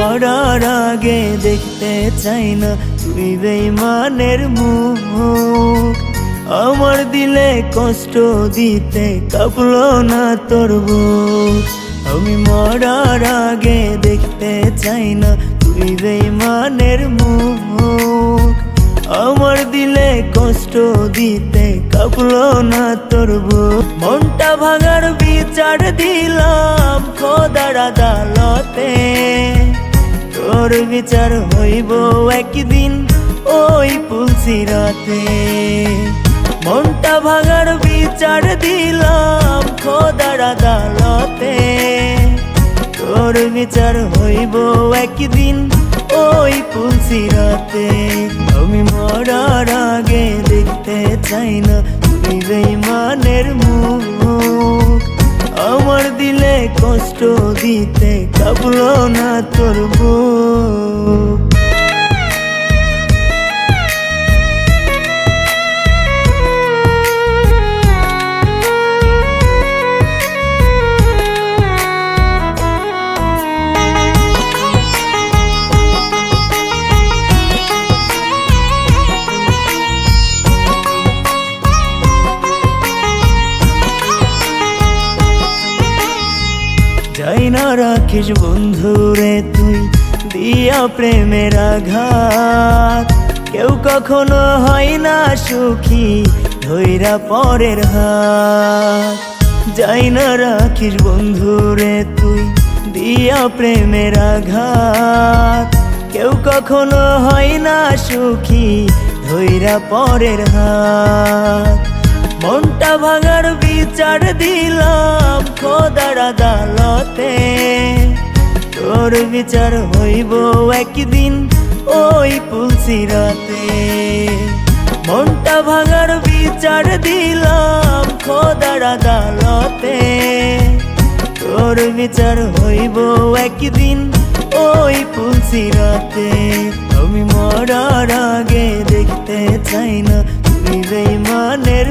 মরার আগে দেখতে চাই না। তুই বেইমানের মুখ। আমার দিলে কষ্ট দিতে কাঁপলো না তোর আমি মরার আগে দেখতে চাই না। তুই বেইমানের মুখ। আমার দিলে কষ্ট দিতে কাঁপলো না তোর মনটা ভাঙার বিচার দিলাম খোদার আদালতে। তোর বিচার হইব একদিন ওই পুলসি রাতে। মনটা ভাঙার বিচার দিলাম খোদার আদালতে। তোর বিচার হইব একদিন ওই পুলসিরাতে আমি দিতে কাবলো না তোর বুক রাখিস বন্ধু রে তুই, দিয়া প্রেমের আঘাত। কেউ কখনো হয় না সুখী, ধৈরা পরের হাত। যাই না রাখিস বন্ধু রে তুই, দিয়া প্রেমের আঘাত। কেউ কখনো হয় না সুখী, ধৈরা পরের হাত। মনটা ভাঙার বিচার দিলাম, খোদার আদালতে। তোর বিচার হইব একদিন ওই পুলসিরাতে মনটা ভাঙার বিচার দিলাম খোদার আদালতে। তোর বিচার হইব একদিন ওই পুলসিরাতে আমি মরার আগে দেখতে চাই না, তুই বেইমানের